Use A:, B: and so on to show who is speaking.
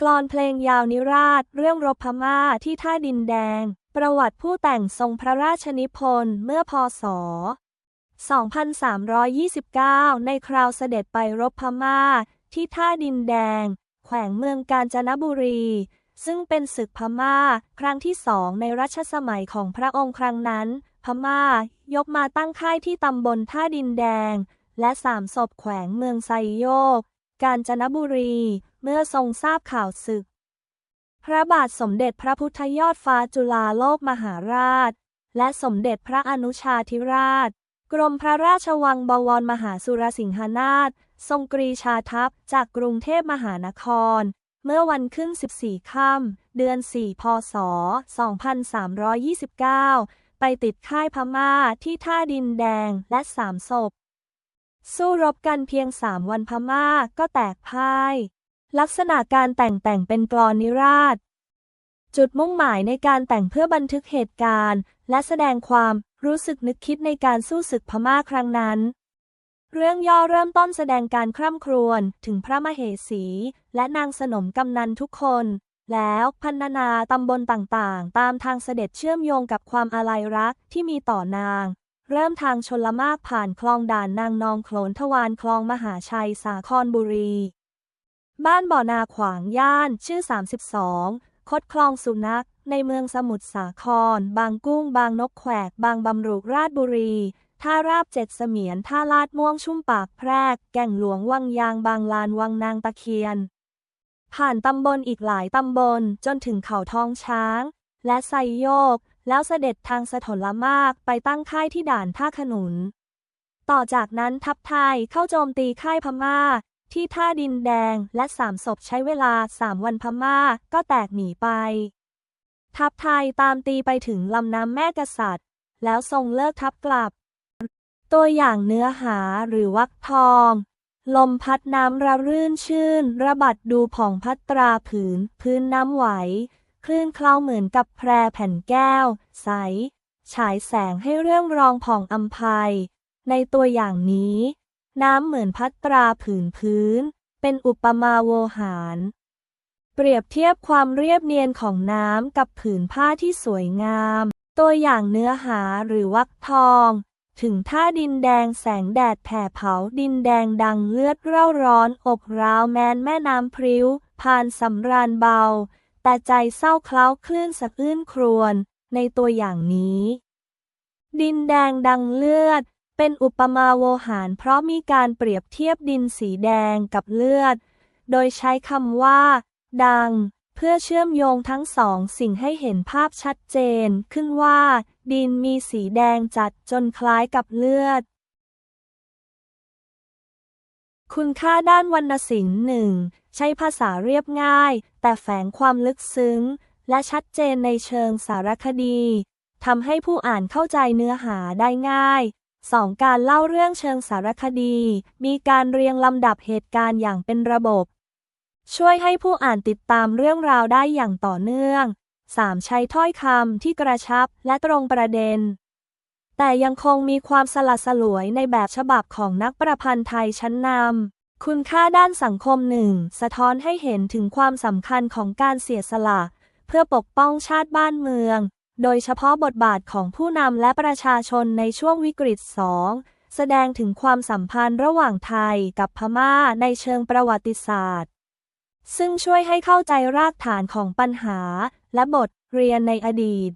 A: กลอนเพลงยาวนิราศ เรื่องรบพม่าที่ท่าดินแดง ประวัติผู้แต่งทรงพระราชนิพนธ์เมื่อพศ 2329 ในคราวเสด็จไปรบพม่าที่ท่าดินแดง แขวงเมืองกาญจนบุรี ซึ่งเป็นศึกพม่า ครั้งที่สองในรัชสมัยของพระองค์ครั้งนั้น พม่ายกมาตั้งค่ายที่ตำบลท่าดินแดง และสามศพแขวงเมืองไซโยก กาญจนบุรี เมื่อทรงทราบข่าวศึก พระบาทสมเด็จพระพุทธยอดฟ้าจุฬาโลกมหาราช และสมเด็จพระอนุชาธิราช กรมพระราชวังบวรมหาสุรสิงหนาถทรงกรีชาทัพจากกรุงเทพมหานคร เมื่อวันขึ้น 14 ค่ำเดือน 4 พศ 2329 ไปติดค่ายพม่าที่ท่าดินแดงและสามศพสู้รบกันเพียงสามวันพม่าก็แตกพ่าย ลักษณะการแต่งแต่งเป็นกลอนนิราศ จุดมุ่งหมายในการแต่งเพื่อบันทึกเหตุการณ์ และแสดงความรู้สึกนึกคิดในการสู้ศึกพม่าครั้งนั้น เรื่องย่อเริ่มต้นแสดงการคร่ำครวญถึงพระมเหสี และนางสนมกำนันทุกคน แล้วพันนาตำบลต่างๆ ตามทางเสด็จเชื่อมโยงกับความอาลัยรักที่มีต่อนาง เริ่มทางชนละมากผ่านคลองด่านนางนองโขลนทวารคลองมหาชัยสาครบุรี บ้านบ่อนาขวางย่าน ชื่อ 32 คดคลองสุนัข ในเมืองสมุทรสาคร บางกุ้ง บางนกแขวกบางบำรุกราชบุรี ท่าราบเจ็ดเสมียน ท่าลาดม่วงชุ่มปากแพรก แก่งหลวงวังยาง บางลาน วังนางตะเคียน ผ่านตำบลอีกหลายตำบล จนถึงเขาทองช้าง และไซโยก แล้วเสด็จทางสถลมากไปตั้งค่ายที่ด่านท่าขนุน ต่อจากนั้นทัพไทยเข้าโจมตีค่ายพม่า ที่ท่าดินแดงและสามศพใช้เวลาสามวันพม่าก็แตกหนีไป ทัพไทยตามตีไปถึงลำน้ำแม่กษัตริย์ แล้วทรงเลิกทัพกลับ ตัวอย่างเนื้อหาหรือวักทอง ลมพัดน้ำระรื่นชื่น ระบัดดูผ่องพัดตราผืน พื้นน้ำไหว คลื่นเคล้าเหมือนกับแพรแผ่นแก้ว ใส ฉายแสงให้เรื่องรองผ่องอัมภัยในตัวอย่างนี้ น้ำเหมือนพัดตราผืนพื้น เป็นอุปมาโวหาร เปรียบเทียบความเรียบเนียนของน้ำกับผืนผ้าที่สวยงาม ตัวอย่างเนื้อหาหรือวักทอง ถึงท่าดินแดงแสงแดดแผ่เผาดินแดงดังเลือดเร่าร้อนอกร้าวแมนแม่น้ำพริ้ว ผ่านสำราญเบา แต่ใจเศร้าเคล้าคลื่นสะอื้นครวญในตัวอย่างนี้ ดินแดงดังเลือด เป็นอุปมาโวหารเพราะมีการเปรียบเทียบดินสีแดงกับเลือด โดยใช้คำว่า ดัง เพื่อเชื่อมโยงทั้งสองสิ่งให้เห็นภาพชัดเจนขึ้นว่า ดินมีสีแดงจัดจนคล้ายกับเลือด คุณค่าด้านวรรณศิลป์หนึ่งใช้ภาษาเรียบง่าย แต่แฝงความลึกซึ้ง และชัดเจนในเชิงสารคดีทำให้ผู้อ่านเข้าใจเนื้อหาได้ง่าย 2. การเล่าเรื่องเชิงสารคดี มีการเรียงลำดับเหตุการณ์อย่างเป็นระบบ ช่วยให้ผู้อ่านติดตามเรื่องราวได้อย่างต่อเนื่อง 3. ใช้ถ้อยคำที่กระชับและตรงประเด็น แต่ยังคงมีความสลัดสลวยในแบบฉบับของนักประพันธ์ไทยชั้นนำ คุณค่าด้านสังคมหนึ่งสะท้อนให้เห็นถึงความสำคัญของการเสียสละ เพื่อปกป้องชาติบ้านเมือง โดยเฉพาะบทบาทของผู้นำและประชาชนในช่วงวิกฤตสองแสดงถึงความสัมพันธ์ระหว่างไทยกับพม่าในเชิงประวัติศาสตร์ ซึ่งช่วยให้เข้าใจรากฐานของปัญหาและบทเรียนในอดีต